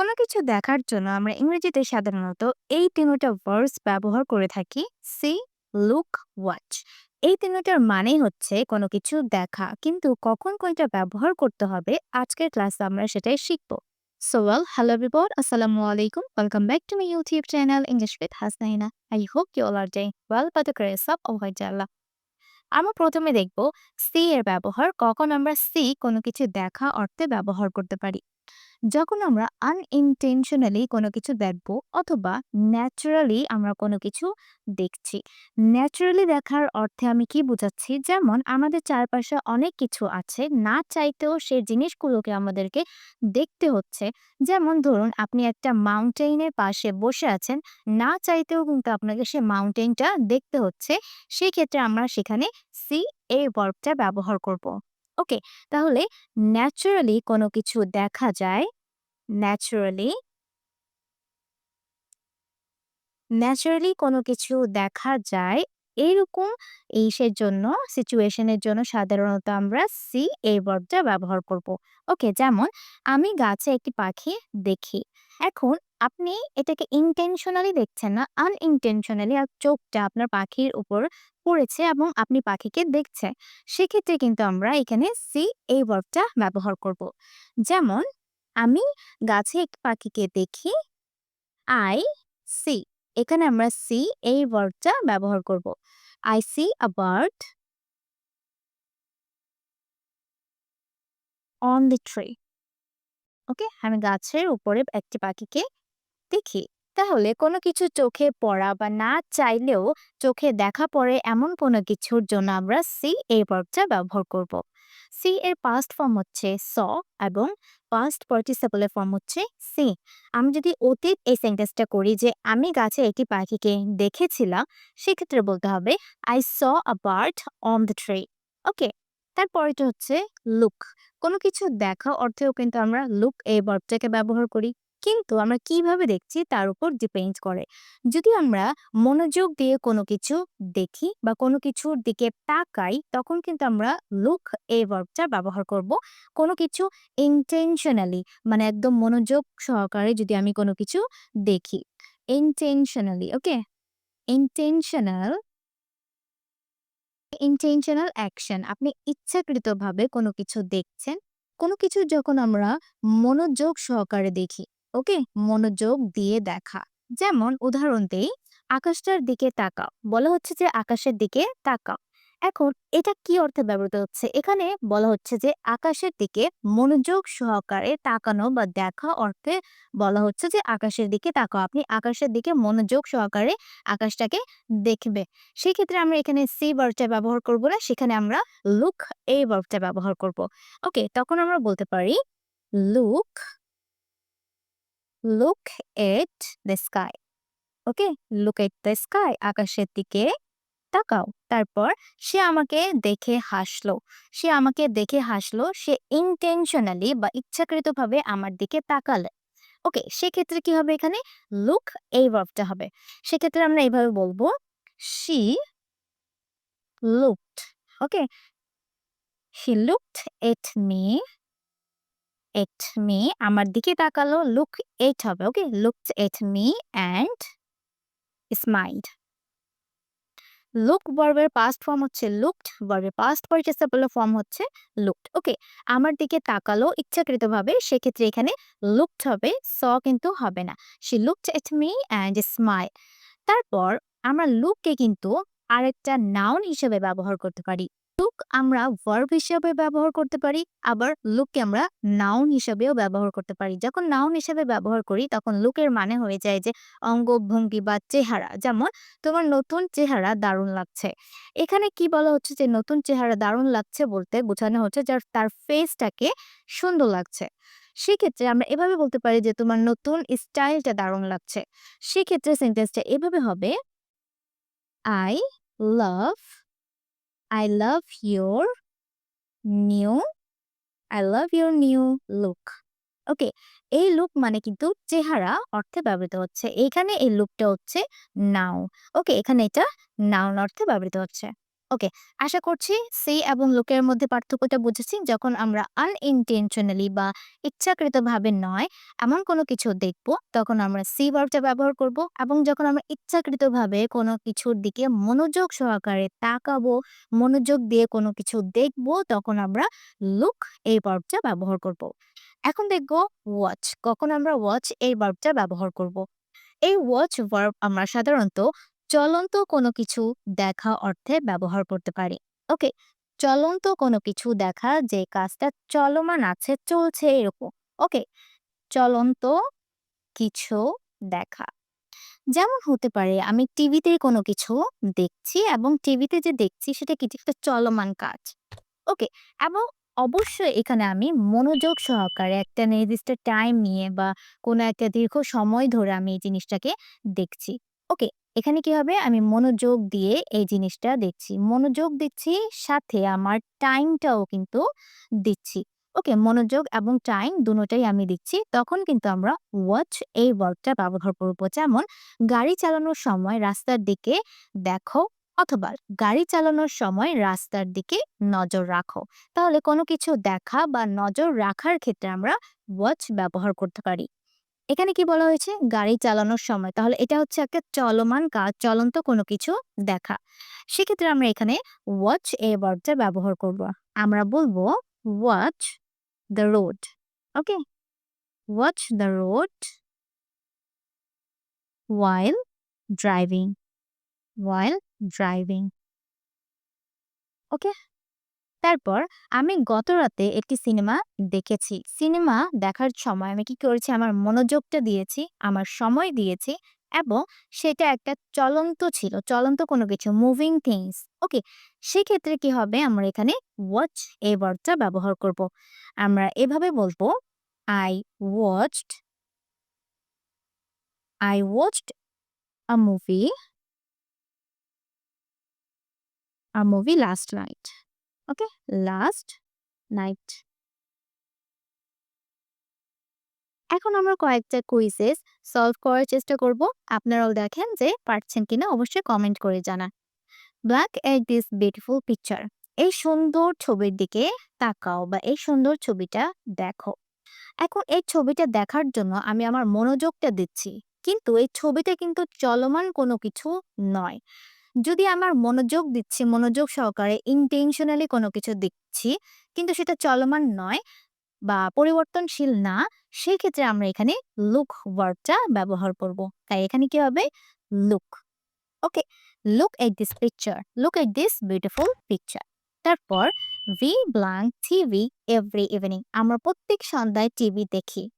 কোনো কিছু দেখার জন্য আমরা ইংরেজিতে সাধারণত এই তিনটা ভার্বস ব্যবহার করে থাকি সি লুক ওয়াচ এই তিনটার মানে হচ্ছে কোনো কিছু দেখা, কিন্তু কখন কোনটা ব্যবহার করতে হবে আজকের ক্লাসে আমরা সেটাই শিখব। সো ওয়েল হ্যালো এভরিওয়ান আসসালামু আলাইকুম welcome back to my YouTube channel English with Hasnaina I hope you all are doing well by the grace of Allah আমরা প্রথমে দেখব সি এর ব্যবহার, কখন আমরা সি কোনো কিছু দেখা অর্থে ব্যবহার করতে পারি। যখন আমরা আনইনটেনশনালি কোনো কিছু দেখব অথবা ন্যাচারালি আমরা কোনো কিছু দেখছি। ন্যাচারালি দেখার অর্থে আমি কি বোঝাচ্ছি? যেমন আমাদের চারপাশে অনেক কিছু আছে, না চাইতেও সে জিনিসগুলোকে আমাদেরকে দেখতে হচ্ছে। যেমন ধরুন, আপনি একটা মাউন্টেইনের পাশে বসে আছেন, না চাইতেও কিন্তু আপনাকে সে মাউন্টেইনটা দেখতে হচ্ছে। সেই ক্ষেত্রে আমরা সেখানে সি এই ভার্বটা ব্যবহার করব। ওকে, তাহলে ন্যাচারালি কোনো কিছু দেখা যায় ন্যাচারালি ন্যাচারালি কোনো কিছু দেখা যায়, এরকম এইসের জন্য সিচুয়েশনের জন্য সাধারণত আমরা সি এই ভার্বটা ব্যবহার করব। ওকে, যেমন, আমি গাছে একটি পাখি দেখি। এখন আপনি এটাকে ইন্টেনশনালি দেখছেন না আনইনটেনশনালি আর চোখটা আপনার পাখির উপর পড়েছে এবং আপনি পাখিকে দেখছে সেক্ষেত্রে কিন্তু আমরা এখানে সি এই ভার্বটা ব্যবহার করব। যেমন, আমি গাছে এক পাখিকে দেখি আই সি এখানে আমরা সি এই ভার্বটা ব্যবহার করব। I see a bird on the tree okay আমি গাছের উপরে একটি পাখিকে দেখি, তাহলে কোনো কিছু চোখে পড়া বা না চাইলেও চোখে দেখা পড়ে এমন কোনো কিছুর জন্য আমরা সি এই ভার্বটা ব্যবহার করব। সি এর পাস্ট ফর্ম হচ্ছে স এবং পাস্ট পার্টিসিপলের ফর্ম হচ্ছে সি আমি যদি অতীত এই সেন্টেন্সটা করি যে আমি গাছে একটি পাখিকে দেখেছিলাম, সেক্ষেত্রে বলতে হবে I saw a bird on the tree okay তারপরেটা হচ্ছে লুক কোনো কিছু দেখা অর্থেও কিন্তু আমরা লুক এই ভার্বটাকে ব্যবহার করি। কিন্তু আমরা কীভাবে দেখছি তার উপর ডিপেন্ড করে। যদি আমরা মনোযোগ দিয়ে কোনো কিছু দেখি বা কোনো কিছুর দিকে তাকাই, তখন কিন্তু আমরা লুক এই ভার্বটা ব্যবহার করব। কোনো কিছু ইন্টেনশনালি মানে একদম মনোযোগ সহকারে যদি আমি কোনো কিছু দেখি। Intentionally okay intentional intentional action আপনি ইচ্ছাকৃতভাবে কোনো কিছু দেখছেন, কোনো কিছু যখন আমরা মনোযোগ সহকারে দেখি ওকে মনোযোগ দিয়ে দেখা। যেমন উদাহরণ দেই, আকাশটার দিকে তাকাও। বলা হচ্ছে যে আকাশের দিকে তাকাও। এখন এটা কি অর্থে ব্যবহৃত হচ্ছে? এখানে বলা হচ্ছে যে আকাশের দিকে মনোযোগ সহকারে তাকানো বা দেখা অর্থে বলা হচ্ছে যে আকাশের দিকে তাকাও। আপনি আকাশের দিকে মনোযোগ সহকারে আকাশটাকে দেখবে। সেই ক্ষেত্রে আমরা এখানে সি ভার্বটা ব্যবহার করব না, সেখানে আমরা লুক, এই ভার্বটা ব্যবহার করব। ওকে, তখন আমরা বলতে পারি, look look at the sky okay look at the sky আকাশের দিকে তাকাও। তারপর সে আমাকে দেখে হাসলো। সে আমাকে দেখে হাসলো, সে ইন্টেনশনালি বা ইচ্ছাকৃতভাবে আমার দিকে তাকালে। ওকে সেক্ষেত্রে কি হবে এখানে? লুক এই ভার্বটা হবে। সেক্ষেত্রে আমরা এইভাবে বলব she looked okay she looked at me at me আমার দিকে তাকালো লুক এট হবে okay looked at me and smiled look বর্বের past form হচ্ছে লুকড ভার্বের পাস্ট পার্টিসিপল ফর্ম হচ্ছে লুকড ওকে আমার দিকে তাকালো ইচ্ছাকৃতভাবে, সেক্ষেত্রে এখানে লুকড হবে স কিন্তু হবে না। She looked at me and smile তারপর আমরা লুককে কিন্তু আরেকটা নাউন হিসেবে ব্যবহার করতে পারি। লুক আমরা ভার্ব হিসেবে ব্যবহার করতে পারি, আবার লুককে আমরা নাউন হিসেবেও ব্যবহার করতে পারি। যখন নাউন হিসেবে ব্যবহার করি, তখন লুকের মানে হয়ে যায় যে অঙ্গভঙ্গি বা চেহারা। যেমন, তোমার নতুন চেহারা দারুণ লাগছে। এখানে কি বলা হচ্ছে যে নতুন চেহারা দারুণ লাগছে বলতে বোঝানো হচ্ছে যার, তার ফেসটাকে সুন্দর লাগছে। সেক্ষেত্রে আমরা এভাবে বলতে পারি যে তোমার নতুন স্টাইলটা দারুণ লাগছে। সেক্ষেত্রে সেন্টেন্সটা এভাবে হবে I love I love your new, I love your new look. Okay এই লুক মানে কিন্তু চেহারা অর্থে ব্যবহৃত হচ্ছে। এখানে এই লুকটা হচ্ছে নাও ওকে এখানে এটা নাউন অর্থে ব্যবহৃত হচ্ছে। ওকে, আশা করছি সি এবং লুকের মধ্যে পার্থক্যটা বুঝেছি। যখন আমরা unintentionally বা ইচ্ছাকৃতভাবে নয়, এমন কোনো কিছু দেখব, তখন আমরা সি ভার্বটা ব্যবহার করব এবং যখন আমরা ইচ্ছাকৃতভাবে কোনো কিছুর দিকে মনোযোগ সহকারে তাকাবো, মনোযোগ দিয়ে কোনো কিছু দেখব, তখন আমরা লুক এই ভার্বটা ব্যবহার করব। এখন দেখব ওয়াচ। কখন আমরা ওয়াচ এই ভার্বটা ব্যবহার করব। এই ওয়াচ ভার্ব আমরা সাধারণত চলন্ত কোনো কিছু দেখা অর্থে ব্যবহার করতে পারি। ওকে? চলন্ত কোনো কিছু দেখা যে কাজটা চলমান আছে, চলছে এরকম। ওকে? চলন্ত কিছু দেখা। যেমন হতে পারে আমি টিভিতে কোনো কিছু দেখছি এবং টিভিতে যে দেখছি সেটা কিছু একটা চলমান কাজ। ওকে? এবং অবশ্যই এখানে আমি মনোযোগ সহকারে একটা নির্দিষ্ট টাইম নিয়ে বা কোনো একটা দীর্ঘ সময় ধরে আমি এই জিনিসটাকে দেখছি। ওকে? এখানে কি হবে? আমি মনোযোগ দিয়ে এই জিনিসটা দেখছি। মনোযোগ দিচ্ছি সাথে আমার টাইমটাও কিন্তু দিচ্ছি। ওকে? মনোযোগ এবং টাইম দুটোটাই আমি দিচ্ছি। তখন কিন্তু আমরা ওয়াচ এই ভার্বটা ব্যবহার করব। যেমন, গাড়ি চালানোর সময় রাস্তার দিকে দেখো অথবা গাড়ি চালানোর সময় রাস্তার দিকে নজর রাখো। তাহলে কোনো কিছু দেখা বা নজর রাখার ক্ষেত্রে আমরা ওয়াচ ব্যবহার করতে পারি। এখানে কি বলা হয়েছে? গাড়ি চালানোর সময়। তাহলে এটা হচ্ছে একটা চলমান কাজ, চলন্ত কোনো কিছু দেখা। সেক্ষেত্রে আমরা এখানে ওয়াচ এই ভার্বটা ব্যবহার করব। আমরা বলব watch the road. Okay? Watch the road while driving. while driving. Okay? তারপর আমি গতরাতে একটি সিনেমা দেখেছি। সিনেমা দেখার সময় আমি কি করেছি? আমার মনোযোগটা দিয়েছি, আমার সময় দিয়েছি এবং সেটা একটা চলন্ত ছিল। চলন্ত কোনো কিছু মুভিং থিংস। ওকে? সেক্ষেত্রে কি হবে? আমরা এখানে ওয়াচ এই ভার্বটা ব্যবহার করব। আমরা এভাবে বলব I watched I watched a movie a movie last night. Okay? Last night. এখন আমরা কয়েকটা কুইজেস সলভ করার চেষ্টা করব। আপনারাও দেখেন যে পারছেন কিনা অবশ্যই কমেন্ট করে জানান। Blank at this beautiful picture. এই সুন্দর ছবির দিকে তাকাও বা এই সুন্দর ছবিটা দেখো। এখন এই ছবিটা দেখার জন্য আমি আমার মনোযোগটা দিচ্ছি। কিন্তু এই ছবিটা কিন্তু চলমান কোনো কিছু নয়। যদি আমার মনোযোগ দিচ্ছি, মনোযোগ সহকারে ইনটেনশনালি কোনো কিছু দেখছি, কিন্তু সেটা চলমান নয় বা পরিবর্তনশীল না, সেক্ষেত্রে আমরা এখানে লুক ভার্বটা ব্যবহার করব। তাই এখানে কি হবে? Look. Okay? Look at this picture. Look at this beautiful picture. তারপর we blank TV every evening আমরা প্রত্যেক সন্ধ্যায় টিভি দেখি।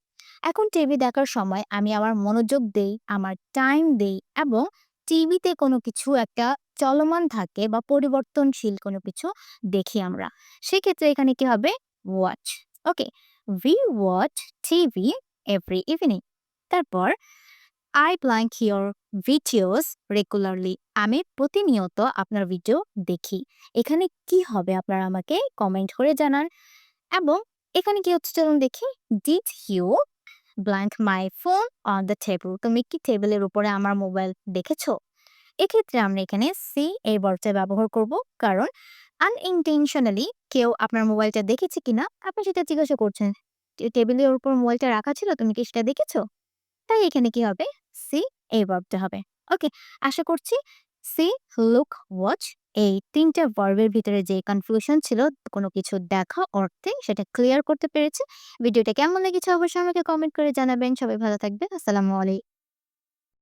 এখন টিভি দেখার সময় আমি আমার মনোযোগ দেই, আমার টাইম দেই এবং টিভিতে কোনো কিছু একটা চলমান থাকে বা পরিবর্তনশীল কোনো কিছু দেখি আমরা। সেক্ষেত্রে এখানে কি হবে? Watch. Okay? we watch TV every evening তারপর I blank your videos regularly আমি প্রতিনিয়ত আপনার ভিডিও দেখি। এখানে কি হবে আপনারা আমাকে কমেন্ট করে জানান এবং এখানে কি হচ্ছে চলুন দেখি। Did you blank my phone on the table? তুমি কি টেবিলের উপরে আমার মোবাইল দেখেছ? এক্ষেত্রে আমরা এখানে সি এই ভার্বটা ব্যবহার করব। কারণ unintentionally কেউ আপনার মোবাইলটা দেখেছে কিনা আপনি সেটা জিজ্ঞাসা করছেন। টেবিলের উপর মোবাইলটা রাখা ছিল, তুমি কি সেটা দেখেছ? তাই এখানে কি হবে? সি এই ভার্বটা হবে। ওকে? আশা করছি সি, লুক, ওয়াচ এই ৩ টা ভার্বের ভিতরে যে কনফিউশন ছিল, কোনো কিছু দেখা অর্থে সেটা ক্লিয়ার করতে পেরেছি। ভিডিওটা কেমন লেগেছে অবশ্যই আমাকে কমেন্ট করে জানাবেন। সবাই ভালো থাকবেন। আসসালামু আলাই